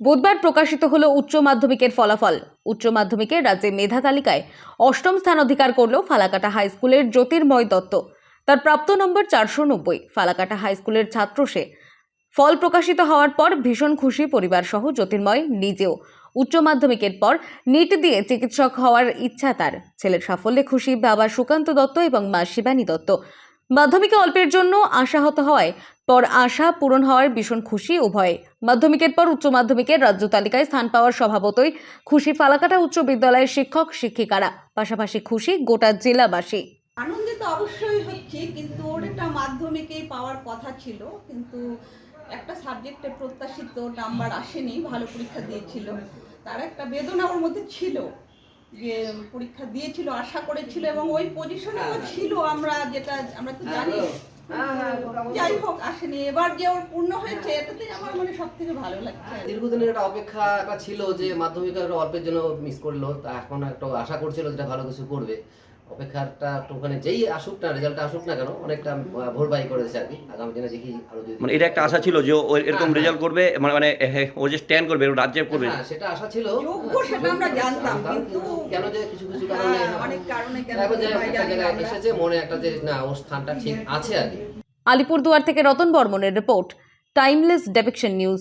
বুধবার প্রকাশিত হল উচ্চ মাধ্যমিকের ফলাফল। উচ্চ মাধ্যমিকের রাজ্যে মেধা তালিকায় অষ্টম স্থান অধিকার করল ফালাকাটা হাই স্কুলের জ্যোতির্ময় দত্ত। তার প্রাপ্ত নম্বর চারশো নব্বই। ফালাকাটা হাই স্কুলের ছাত্র সে। ফল প্রকাশিত হওয়ার পর ভীষণ খুশি পরিবার সহ জ্যোতির্ময় নিজেও। উচ্চ মাধ্যমিকের পর নিট দিয়ে চিকিৎসক হওয়ার ইচ্ছা তার। ছেলের সাফল্যে খুশি বাবা সুকান্ত দত্ত এবং মা শিবানী দত্ত। মাধ্যমিকে অল্পের জন্য আশাহত হওয়ায় পর আশা পূরণ হওয়ার ভীষণ খুশি উভয়ে। মাধ্যমিকের পর উচ্চ মাধ্যমিকের রাজ্য তালিকায় স্থান পাওয়ার স্বভাবতই খুশি ফালাকাটা উচ্চ বিদ্যালয়ের শিক্ষক, শিক্ষিকারা, পাশাপাশি খুশি গোটা জেলাবাসী। আনন্দিত অবশ্যই হচ্ছে, কিন্তু ওর একটা মাধ্যমিকেই পাওয়ার কথা ছিল, কিন্তু একটা সাবজেক্টে প্রত্যাশিত নাম্বার আসেনি, ভালো পরীক্ষা দিয়েছিল। তার একটা বেদনা ওর মধ্যে ছিল, যে পরীক্ষা দিয়েছিল, আশা করেছিল, এবং ওই পজিশনেও ছিল আমরা যেটা, আমরা তো জানি। যাই হোক আসেনি। এবার যে ওর পূর্ণ হয়েছে এটাতেই আমার মনে সব থেকে ভালো লাগছে। দীর্ঘদিনের একটা অপেক্ষা একটা ছিল যে মাধ্যমিক একটা অল্পের জন্য মিস করল তা এখন একটা আশা করছিল যেটা ভালো কিছু করবে। অপেক্ষাটা একটু ওখানে যেই আসুক না রেজাল্ট আসুক না কেন অনেকটা ভোরবাই করেছে আর কি। আগামী দিনে দেখি আরও যদি মানে এটা একটা আশা ছিল যে ও এরকম হ্যাঁ, রেজাল্ট করবে মানে মানে ও যে স্ট্যান্ড করবে ও রাজ্যে করবে। হ্যাঁ সেটা আশা ছিল। যোগ্য সেটা আমরা জানতাম, কিন্তু কেন যে কিছু কিছু কারণে হ্যাঁ, অনেক কারণে কেন এখন যে একটা জায়গায় এসেছে মনে একটা যে না ওর স্থানটা ঠিক আছে আর কি। আলিপুরদুয়ার থেকে রতন বর্মনের রিপোর্ট টাইমলেস ডেপিকশন নিউজ